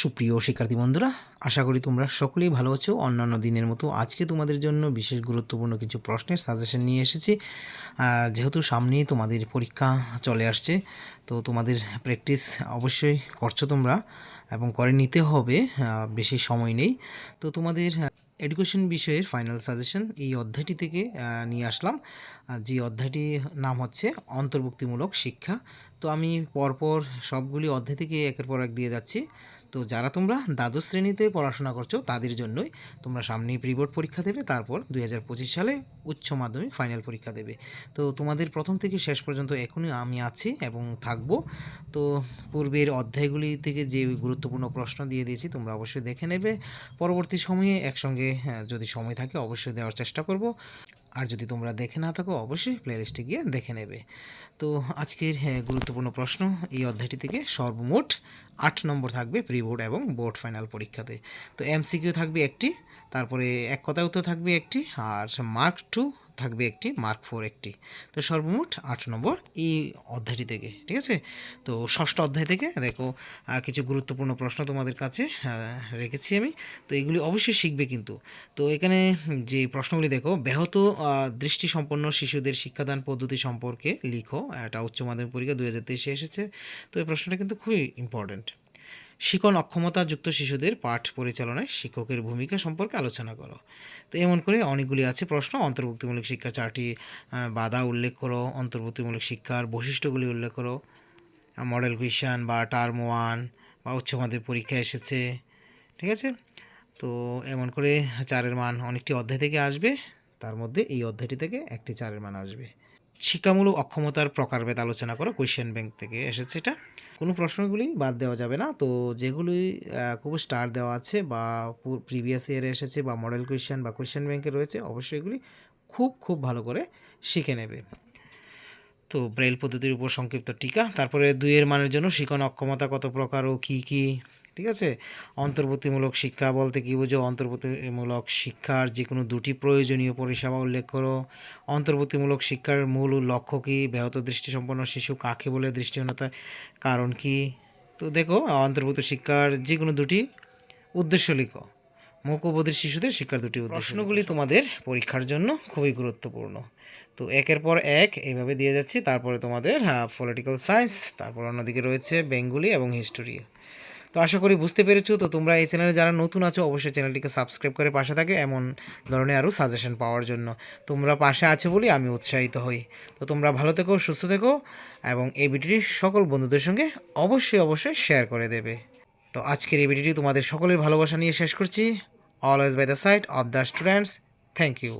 সুপ্রিয় শিক্ষার্থী বন্ধুরা, আশা করি তোমরা সকলেই ভালো আছো। অন্যান্য দিনের মতো আজকে তোমাদের জন্য বিশেষ গুরুত্বপূর্ণ কিছু প্রশ্নের সাজেশন নিয়ে এসেছি। যেহেতু সামনেই তোমাদের পরীক্ষা চলে আসছে, তো তোমাদের প্র্যাকটিস অবশ্যই করছ তোমরা এবং করে নিতে হবে বেশি সময় নেই। তো তোমাদের এডুকেশন বিষয়ের ফাইনাল সাজেশন এই অধ্যায়টি থেকে নিয়ে আসলাম। যে অধ্যায়টির নাম হচ্ছে অন্তর্ভুক্তিমূলক শিক্ষা। তো আমি পরপর সবগুলি অধ্যায় থেকে একের পর এক দিয়ে যাচ্ছি। তো যারা তোমরা দ্বাদশ শ্রেণীতে পড়াশোনা করছ, তাদের জন্যই তোমরা সামনেই প্রি বোর্ড পরীক্ষা দেবে, তারপর দুই হাজার পঁচিশ সালে উচ্চ মাধ্যমিক ফাইনাল পরীক্ষা দেবে। তো তোমাদের প্রথম থেকে শেষ পর্যন্ত এখনই আমি আছি এবং থাকব। তো পূর্বের অধ্যায়গুলি থেকে যে গুরুত্বপূর্ণ প্রশ্ন দিয়ে দিয়েছি, তোমরা অবশ্যই দেখে নেবে। পরবর্তী সময়ে একসঙ্গে হ্যাঁ, যদি সময় থাকে অবশ্যই দেওয়ার চেষ্টা করব। আর যদি তোমরা দেখে না থাকো অবশ্যই প্লেলিস্টে গিয়ে দেখে নেবে। তো আজকের হ্যাঁ, গুরুত্বপূর্ণ প্রশ্ন এই অধ্যায়টি থেকে সর্বমোট আট নম্বর থাকবে প্রি বোর্ড এবং বোর্ড ফাইনাল পরীক্ষাতে। তো এমসিকিউ থাকবে একটি তারপরে এক কথায় উত্তর থাকবে একটি আর মার্ক টু থাকবে একটি মার্ক ফোর একটি। তো সর্বমোট আট নম্বর এই অধ্যায়টি থেকে, ঠিক আছে? তো ষষ্ঠ অধ্যায় থেকে দেখো কিছু গুরুত্বপূর্ণ প্রশ্ন তোমাদের কাছে রেখেছি আমি। তো এগুলি অবশ্যই শিখবে কিন্তু। তো এখানে যে প্রশ্নগুলি দেখো, ব্যাহত দৃষ্টিসম্পন্ন শিশুদের শিক্ষাদান পদ্ধতি সম্পর্কে লিখো। এটা উচ্চ মাধ্যমিক পরীক্ষা দু হাজার তেইশে এসেছে। তো এই প্রশ্নটা কিন্তু খুবই ইম্পর্ট্যান্ট শিখন অক্ষমতাযুক্ত শিশুদের পাঠ পরিচালনায় শিক্ষকের ভূমিকা সম্পর্কে আলোচনা করো। তো এমন করে অনেকগুলি আছে প্রশ্ন, অন্তর্ভুক্তিমূলক শিক্ষা চারটি বাধা উল্লেখ করো, অন্তর্ভুক্তিমূলক শিক্ষার বৈশিষ্ট্যগুলি উল্লেখ করো মডেল কুইশন বা টার্ম ওয়ান বা উচ্চ মাধ্যমিক পরীক্ষা এসেছে, ঠিক আছে? তো এমন করে চারের মান অনেকটি অধ্যায় থেকে আসবে, তার মধ্যে এই অধ্যায়টি থেকে একটি চারের মান আসবে। শিক্ষামূলক অক্ষমতার প্রকারভেদ আলোচনা করো কোয়েশ্চেন ব্যাংক থেকে এসেছে এটা। কোনো প্রশ্নগুলি বাদ দেওয়া যাবে না। তো যেগুলি খুব স্টার দেওয়া আছে বা প্রিভিয়াস ইয়ারে এসেছে বা মডেল কোয়েশ্চেন বা কোয়েশ্চেন ব্যাংকে রয়েছে, অবশ্যই এগুলি খুব খুব ভালো করে শিখে নেবে। তো ব্রেল পদ্ধতির উপর সংক্ষিপ্ত টিকা। তারপরে দুইয়ের মানের জন্য শিখন অক্ষমতা কত প্রকার ও কী কী? ঠিক আছে? অন্তর্ভুক্তিমূলক শিক্ষা বলতে কী বুঝো? অন্তর্বর্তীমূলক শিক্ষার যে কোনো দুটি প্রয়োজনীয় পরিষেবা উল্লেখ করো। অন্তর্ভুক্তিমূলক শিক্ষার মূল লক্ষ্য কী? ব্যাহত দৃষ্টিসম্পন্ন শিশু কাকে বলে? দৃষ্টিহীনতার কারণ কি? তো দেখো অন্তর্ভুক্ত শিক্ষার যে কোনো দুটি উদ্দেশ্য লিখো। মূকবধির শিশুদের শিক্ষার দুটি উদ্দেশ্য। প্রশ্নগুলি তোমাদের পরীক্ষার জন্য খুবই গুরুত্বপূর্ণ। তো একের পর এক এইভাবে দিয়ে যাচ্ছি। তারপরে তোমাদের পলিটিক্যাল সায়েন্স তারপর অন্যদিকে রয়েছে বেঙ্গলি এবং হিস্টোরি তো আশা করি বুঝতে পেরেছ। তো তোমরা এই চ্যানেলে যারা নতুন আছো, অবশ্যই চ্যানেলটিকে সাবস্ক্রাইব করে পাশে থাকে এমন ধরনের আরও সাজেশন পাওয়ার জন্য। তোমরা পাশে আছো বলে আমি উৎসাহিত হই। তো তোমরা ভালো থেকো, সুস্থ থেকো এবং এই ভিডিওটি সকল বন্ধুদের সঙ্গে অবশ্যই অবশ্যই শেয়ার করে দেবে। তো আজকের এই ভিডিওটি তোমাদের সকলের ভালোবাসা নিয়ে শেষ করছি। Always by the side of the students thank you